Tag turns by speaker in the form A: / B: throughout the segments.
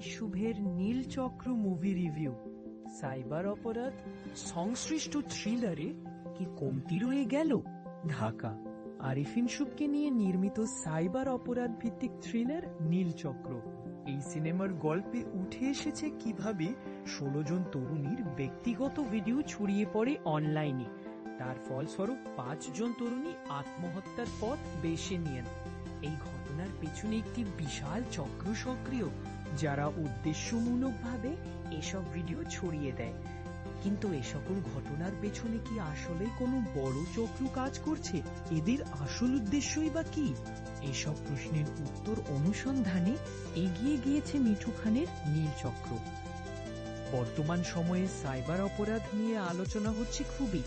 A: শুভের Neelchakra movie review cyber অপরাধ, সংশ্লিষ্ট থ্রিলারে কি কমতি রয়ে গেল? ঢাকা। আরিফিন শুভকে নিয়ে নির্মিত সাইবার অপরাধ ভিত্তিক থ্রিলার নীলচক্র। এই সিনেমার গল্পে উঠে এসেছে কীভাবে ষোলো জন তরুণীর ব্যক্তিগত ভিডিও ছড়িয়ে পড়ে অনলাইনে তার ফলস্বরূপ পাঁচজন তরুণী আত্মহত্যার পথ বেছে নিয়েন। এই ঘটনার পেছনে একটি বিশাল চক্র সক্রিয়। যারা উদ্দেশ্যমূলকভাবে এসব ভিডিও ছড়িয়ে দেয়। কিন্তু এ সকল ঘটনার পেছনে কি আসলে কোনো বড় চক্র কাজ করছে? এদের আসল উদ্দেশ্যই বা কি? এসব প্রশ্নের উত্তর অনুসন্ধানে এগিয়ে গিয়েছে মিঠু খানের নীলচক্র বর্তমান সময়ে সাইবার অপরাধ নিয়ে আলোচনা হচ্ছে খুবই।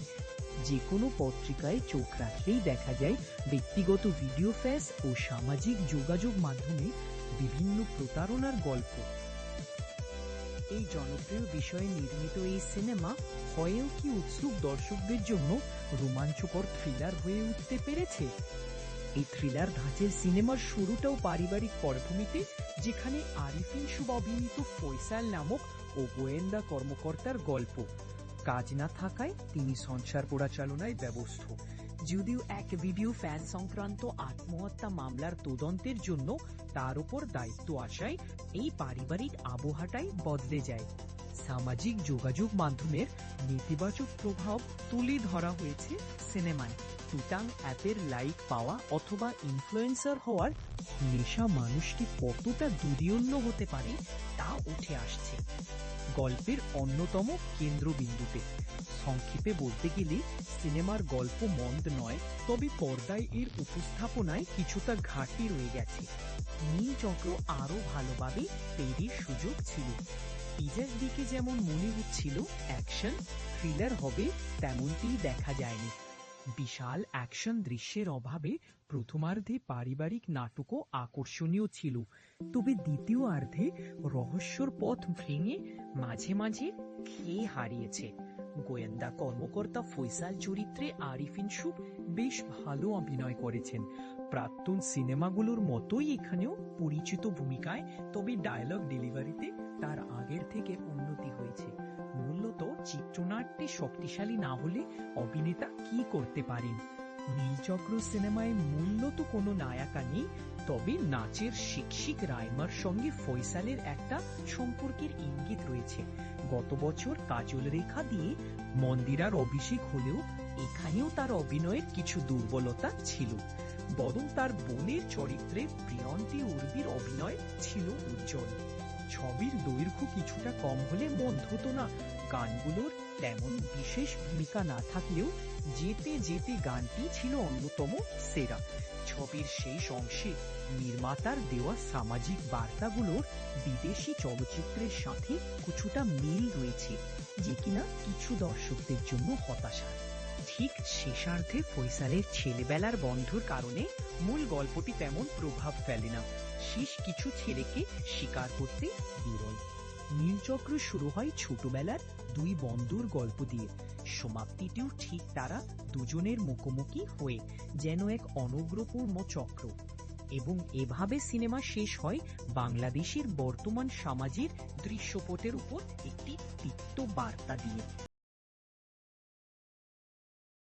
A: যে কোনো পত্রিকায় চোখ রাখলেই দেখা যায়, ব্যক্তিগত ভিডিও ফ্যাস ও সামাজিক যোগাযোগ মাধ্যমে বিভিন্ন প্রতারণার গল্প। এই জনপ্রিয় বিষয়ে নির্মিত এই সিনেমা হয়েও কি উৎসুক দর্শকদের জন্য রোমাঞ্চকর থ্রিলার হয়ে উঠতে পেরেছে? এই থ্রিলার ধাঁচের সিনেমার শুরুটাও পারিবারিক পটভূমিতে, যেখানে আরিফিন শুভ অভিনীত ফয়সাল নামক ও গোয়েন্দা কর্মকর্তার গল্প। কাজ না থাকায় তিনি সংসার পরিচালনায় ব্যবস্থ। যদিও এক ভিডিও ফ্যান সংক্রান্ত আত্মহত্যা মামলার তদন্তের জন্য তার উপর দায়িত্ব আসায় এই পারিবারিক আবহাওয়াটাই বদলে যায়। সামাজিক যোগাযোগ মাধ্যমের নেতিবাচক প্রভাব তুলে ধরা হয়েছে সিনেমায়। টুটাং অ্যাপের লাইক পাওয়া অথবা ইনফ্লুয়েন্সার হওয়ার নেশা মানুষকে কতটা দুর্যন্য হতে পারে তা উঠে আসছে। গল্পের অন্যতম কেন্দ্রবিন্দুতে। সংক্ষেপে বলতে গেলে, সিনেমার গল্প মন্দ নয়, তবে পর্দায় এর উপস্থাপনায় কিছুটা ঘাটতি রয়ে গেছে। নীল চক্র আরও ভালোভাবে তৈরির সুযোগ ছিল। টিজার দিকে যেমন মনে হচ্ছিল অ্যাকশন থ্রিলার হবে, তেমনটি দেখা যায়নি। বিশাল অ্যাকশন দৃশ্যের অভাবে প্রথমার্ধে পারিবারিক নাটকও আকর্ষণীয় ছিল। তবে দ্বিতীয় অর্ধে রহস্যর পথ ভেঙে মাঝে মাঝে খেয়ে হারিয়েছে। গোয়েন্দা কর্মকর্তা ফৈসাল চরিত্রে আরিফিন সুব বেশ ভালো অভিনয় করেছেন। প্রাক্তন সিনেমাগুলোর মতোই এখানেও পরিচিত ভূমিকায়, তবে ডায়লগ ডেলিভারিতে তার আগের থেকে উন্নতি হয়েছে। মূলত চিত্রনাট্যে শক্তিশালী না হলে অভিনেতা কি করতে পারেন? নীলচক্র সিনেমায় মূলত কোনো নায়িকা নেই, তবে নাচের শিক্ষিক রাইমার সঙ্গে ফয়সালের একটা সম্পর্কের ইঙ্গিত রয়েছে। গত বছর কাজল রেখা দিয়ে মন্দিরার অভিষেক হলেও এখানেও তার অভিনয়ের কিছু দুর্বলতা ছিল। বরং তার বোনের চরিত্রে প্রিয়ন্তী উর্বির অভিনয় ছিল উজ্জ্বল। ছবির দৈর্ঘ্য কিছুটা কম হলে মন্দ হতো না। গানগুলোর তেমন বিশেষ ভূমিকা না থাকলেও যেতে যেতে গানটি ছিল অন্যতম সেরা। ছবির শেষ অংশে নির্মাতার দেওয়া সামাজিক বার্তাগুলোর বিদেশি চলচ্চিত্রের সাথে কিছুটা মিল রয়েছে, যে কিনা কিছু দর্শকদের জন্য হতাশা ঠিক শেষার্ধে ফৈসালের ছেলেবেলার বন্ধুর কারণে মূল গল্পটি তেমন প্রভাব ফেলে না। শেষ কিছু ছেলেকে স্বীকার করতে বিরল নীলচক্র শুরু হয় ছোটবেলার দুই বন্ধুর গল্প দিয়ে। সমাপ্তিটিও ঠিক তারা দুজনের মুখোমুখি হয়ে যেন এক অনগ্রপূর্ণ চক্র। এবং এভাবে সিনেমা শেষ হয় বাংলাদেশের বর্তমান সমাজের দৃশ্যপটের উপর একটি তিক্ত বার্তা দিয়ে।